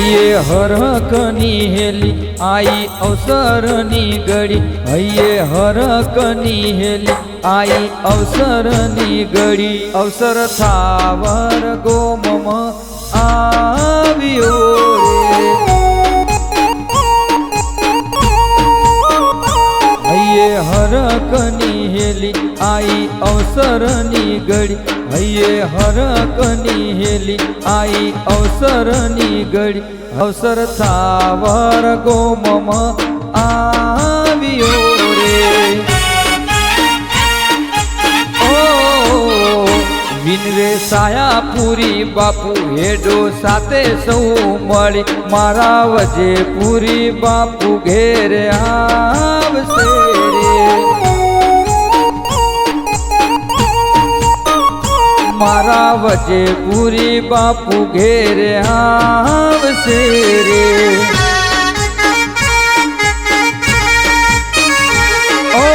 હૈયે હરકની હેલી, આઈ અવસરની ઘડી હૈયે હરકની હેલી, આઈ અવસરની ઘડી અવસર થાવર ગોમમ આવ્યો રે. હરકની હેલી, આઈ અવસરની ઘડી હૈયે હરકની હેલી, આઈ અવસરની ઘડી અવસર થાવર ગોમમ આવ્યો રે. ઓ વિનવે સાયાપુરી બાપુ, હેડો સાથે સૌ મળી. મારા વજે પૂરી બાપુ ઘેર આવશે. મારા વજે પૂરી બાપુ ઘેર આવશે રે. ઓ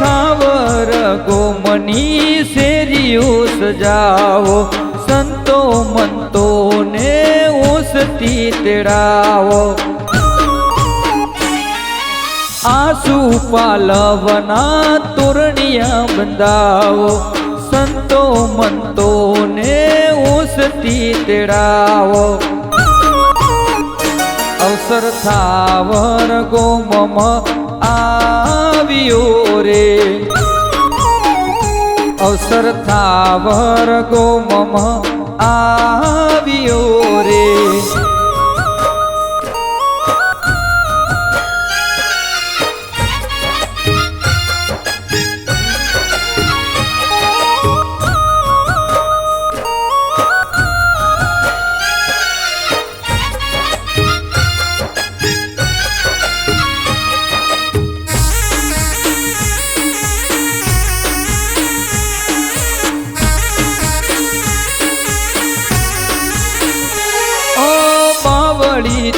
થાવર ગોમની શેરીઓ સજાવો, સંતો મંતો ઓસતી તેડાવો. આસુ પાલવના તોરણિયા બંધાવો, સંતો મંતો ને ઓસતી તેડાવો. અવસર થાવર ગોમમ આવ્યો રે. અવસર થાવર ગોમમ આવ્યો રે.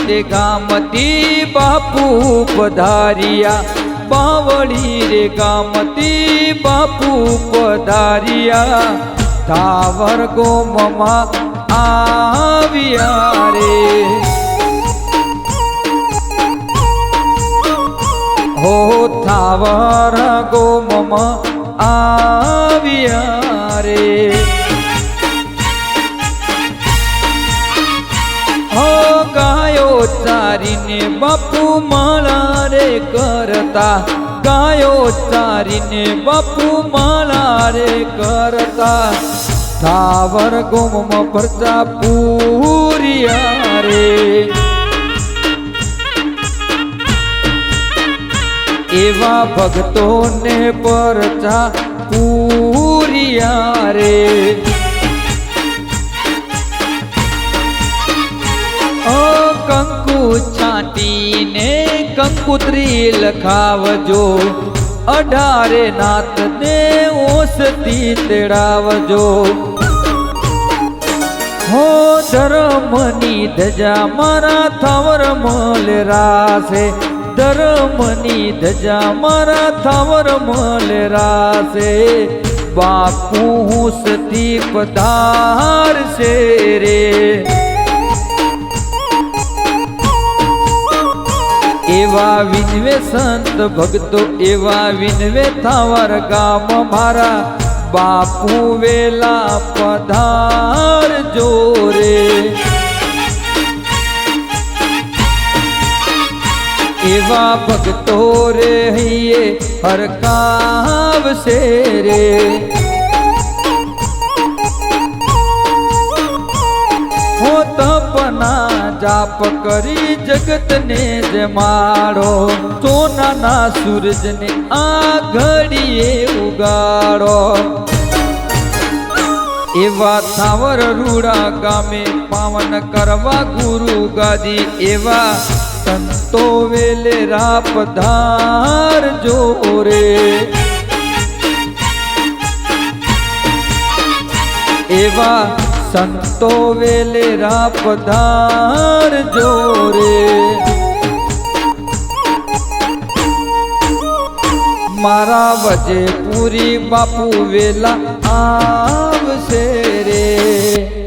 તે ગામતી બાપુ પધારિયા. બાવળી રે ગામતી બાપુ પધારિયા. તાવર ગોમમાં આવ્યા રે. હો થાવર ગોમમાં આવ્યા રે. ચારીને બાપુ માળા રે કરતા. ગાયો ચારીને બાપુ માળા રે કરતા. થાવર ગોમમાં પરચા પૂરિયા રે. એવા ભક્તોને પરચા પૂરિયા રે. છાંટીને કંકુત્રી લખાવજો. અઢારે નાથને ઓસતી તેડાવજો. હો ધર્મની ધજા મારા થાવર મલ રાસે ધર્મની ધજા મારા થાવર મલ રાસે બાપુ હું સતી પધારશે રે. એવા વિનવે સંત ભક્તો, એવા વિનવે થાવર ગામ મારા. બાપુ વેલા પધાર જોરે. એવા ભક્તો રે હૈયે હરકાવશે રે જાપ કરી જગતને જમાડો સોનાના સૂરજને આ ઘડીએ ઉગાડો. એવા સાવર રૂડા ગામે પાવન કરવા ગુરુ ગાદી. એવા સંતો વેલે રાપ ધાર જોરે. એવા સંતો વેલે રાપ ધાર જોરે. મારા વજે પૂરી બાપુ વેલા આવશે રે.